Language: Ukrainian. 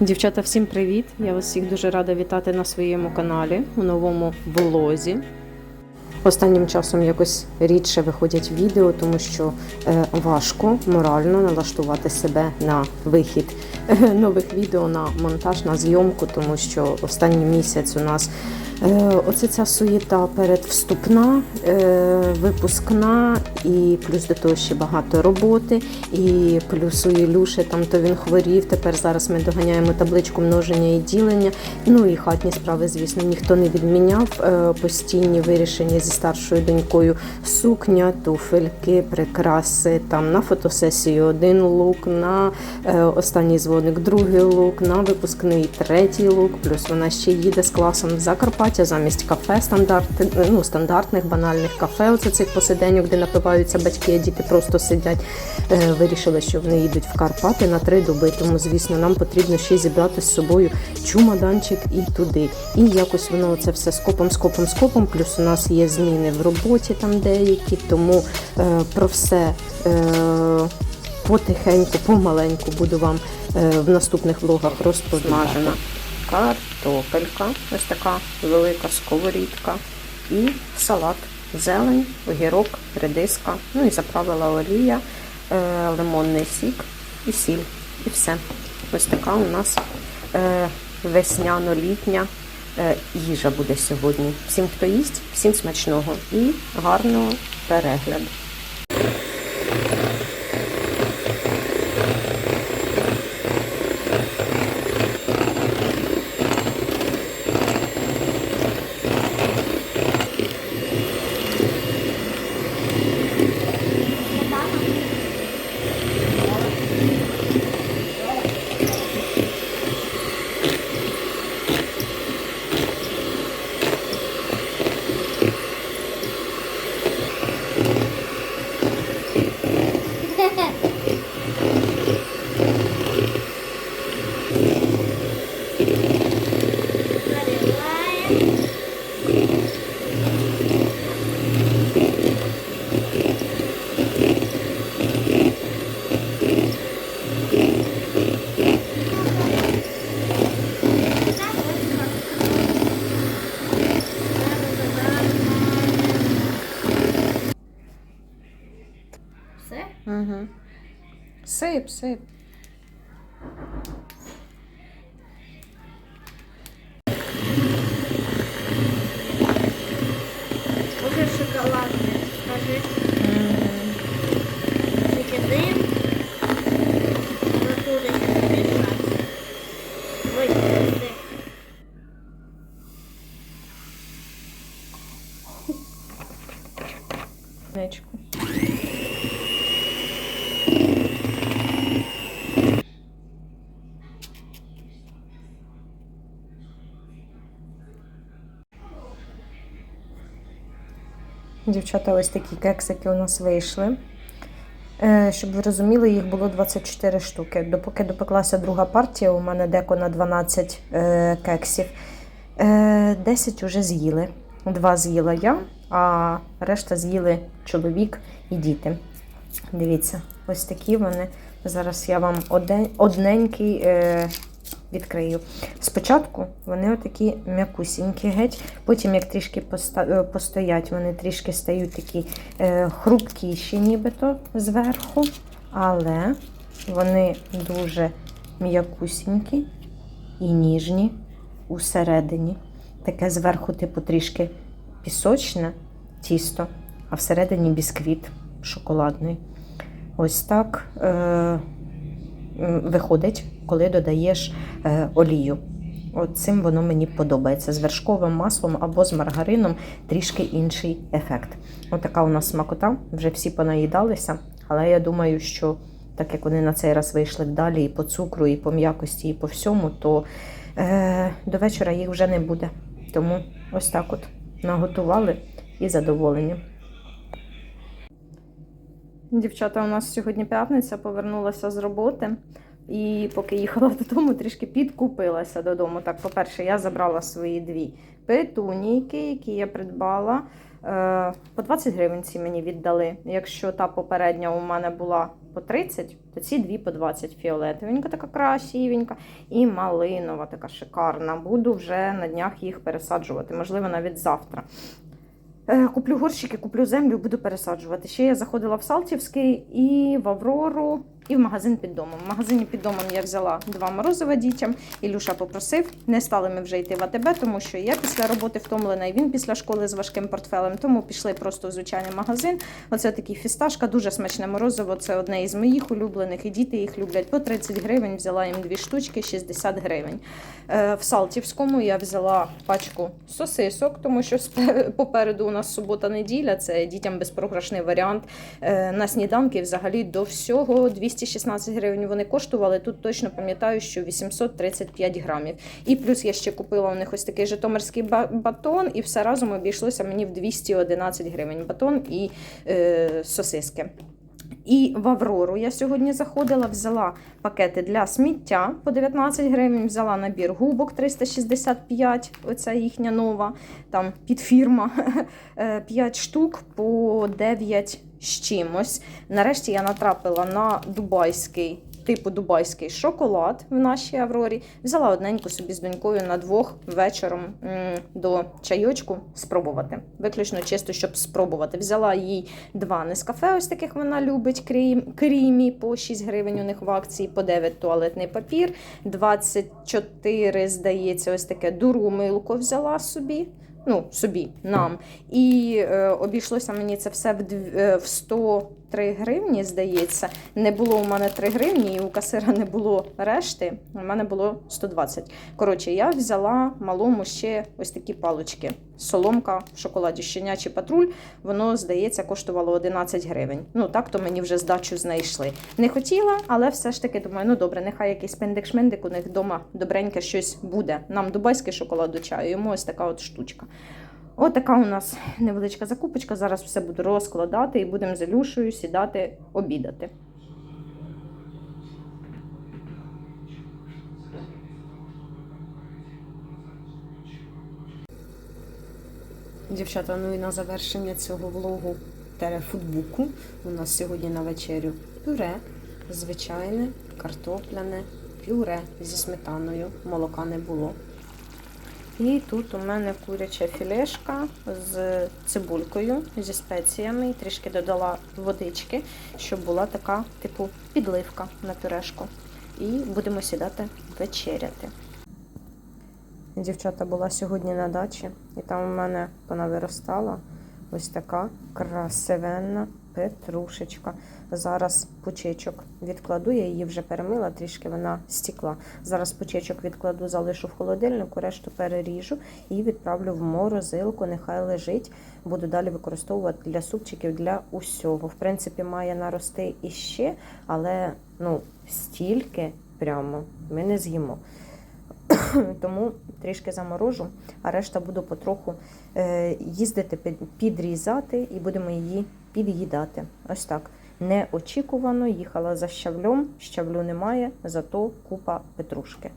Дівчата, всім привіт! Я вас всіх дуже рада вітати на своєму каналі у новому влозі. Останнім часом якось рідше виходять відео, тому що е, важко морально налаштувати себе на вихід е, нових відео на монтаж, на зйомку, тому що останній місяць у нас е, оце ця суєта передвступна, випускна, і плюс до того ще багато роботи, і плюс у Ілюші там то він хворів. Тепер зараз ми доганяємо табличку множення і ділення. Ну і хатні справи, звісно, ніхто не відміняв. Постійні вирішення зі старшою донькою сукня, туфельки, прикраси. Там на фотосесію один лук, на е, останній дзвоник другий лук, на випускний третій лук. Плюс вона ще їде з класом в Закарпаття замість кафе стандарт, ну, стандартних банальних кафе. Оце цих посиденьок, де напиваються батьки, а діти просто сидять. Е, Вирішили, що вони їдуть в Карпати на три доби. Тому, звісно, нам потрібно ще зібрати з собою чумаданчик і туди. І якось воно це все скопом, скопом, скопом. Плюс у нас є зміни в роботі там деякі, тому е, про все. Е, Потихеньку, помаленьку буду вам е, в наступних влогах розповідати. Картопелька, ось така велика сковорідка і салат, зелень, огірок, редиска, ну і заправила олія, е, лимонний сік і сіль. І все. Ось така у нас е, весняно-літня їжа буде сьогодні. Всім, хто їсть, всім смачного і гарного перегляду. Все? Угу. Сип, сип. Уже шоколадне. Скажи. До туди мішати. Ой, це. Нечку. Дівчата, ось такі кексики у нас вийшли. Е, Щоб ви розуміли, їх було 24 штуки. Допоки допеклася друга партія, у мене деко на 12 е, кексів. Е, 10 вже з'їли. Два з'їла я, а решта з'їли чоловік і діти. Дивіться, ось такі вони. Зараз я вам одненький е, відкрию. Спочатку вони отакі м'якусінькі геть, потім, як трішки е, постоять, вони трішки стають такі е, хрупкіші, нібито зверху, але вони дуже м'якусінькі і ніжні усередині. Таке зверху, типу, трішки пісочне тісто, а всередині бісквіт шоколадний. Ось так е, виходить, коли додаєш е, олію. От цим воно мені подобається. З вершковим маслом або з маргарином трішки інший ефект. От така у нас смакота, вже всі понаїдалися, але я думаю, що так як вони на цей раз вийшли вдалі і по цукру, і по м'якості, і по всьому, то е, до вечора їх вже не буде. Тому ось так от наготували і задоволені. Дівчата, у нас сьогодні п'ятниця, повернулася з роботи. І поки їхала додому, трішки підкупилася додому. Так, по-перше, я забрала свої дві петунійки, які я придбала. Е, По 20 гривень ці мені віддали. Якщо та попередня у мене була по 30, то ці дві по 20 фіолетовенька, така красивенька, і малинова, така шикарна. Буду вже на днях їх пересаджувати, можливо, навіть завтра. Е, Куплю горщики, куплю землю, буду пересаджувати. Ще я заходила в Салтівський і в Аврору, і в магазин під домом. В магазині під домом я взяла два морозива дітям. Ілюша попросив. Не стали ми вже йти в АТБ, тому що я після роботи втомлена, і він після школи з важким портфелем. Тому пішли просто в звичайний магазин. Оце такий фісташка, дуже смачне морозиво. Це одне із моїх улюблених, і діти їх люблять по 30 гривень. Взяла їм дві штучки, 60 гривень. Е, В Салтівському я взяла пачку сосисок, тому що попереду у нас субота-неділя, це дітям безпрограшний варіант. Е, На сніданки взагалі до всього 216 гривень вони коштували. Тут точно пам'ятаю, що 835 грамів. І плюс я ще купила у них ось такий житомирський батон, і все разом обійшлося мені в 211 гривень батон і е, сосиски. І в Аврору я сьогодні заходила, взяла пакети для сміття по 19 гривень, взяла набір губок 365, оця їхня нова, там підфірма, 5 штук по 9 з чимось. Нарешті я натрапила на дубайський. Типу дубайський шоколад в нашій Аврорі. Взяла одненьку собі з донькою на двох вечором до чайочку спробувати. Виключно чисто, щоб спробувати. Взяла їй два нескафе, ось таких вона любить, крім, крімі по 6 гривень у них в акції, по 9 туалетний папір, 24, здається, ось таке дуру милку взяла собі. Ну, собі, нам. І е, обійшлося мені це все в, е, в 103 гривні, здається. Не було у мене 3 гривні, і у касира не було решти. У мене було 120. Коротше, я взяла малому ще ось такі палочки. Соломка в шоколаді щенячий патруль. Воно, здається, коштувало 11 гривень. Ну, так то мені вже здачу знайшли. Не хотіла, але все ж таки думаю, ну добре, нехай якийсь пендик-шмендик у них вдома добреньке щось буде. Нам дубайський шоколад до чаю, йому ось така от штучка. От така у нас невеличка закупочка. Зараз все буду розкладати і будемо з Ілюшею сідати обідати. Дівчата, ну і на завершення цього влогу футбуку у нас сьогодні на вечерю пюре, звичайне, картопляне, пюре зі сметаною, молока не було. І тут у мене куряча філешка з цибулькою, зі спеціями. Трішки додала водички, щоб була така, типу, підливка на пюрешку. І будемо сідати вечеряти. Дівчата була сьогодні на дачі, і там у мене вона виростала ось така красивенна петрушечка. Зараз пучечок відкладу, я її вже перемила, трішки вона стікла. Зараз пучечок відкладу, залишу в холодильнику, решту переріжу і відправлю в морозилку, нехай лежить. Буду далі використовувати для супчиків, для усього. В принципі, має нарости іще, але ну, стільки прямо ми не з'їмо. Тому трішки заморожу, а решта буду потроху е, їздити, підрізати і будемо її під'їдати. Ось так. Неочікувано їхала за щавльом, щавлю немає, зато купа петрушки.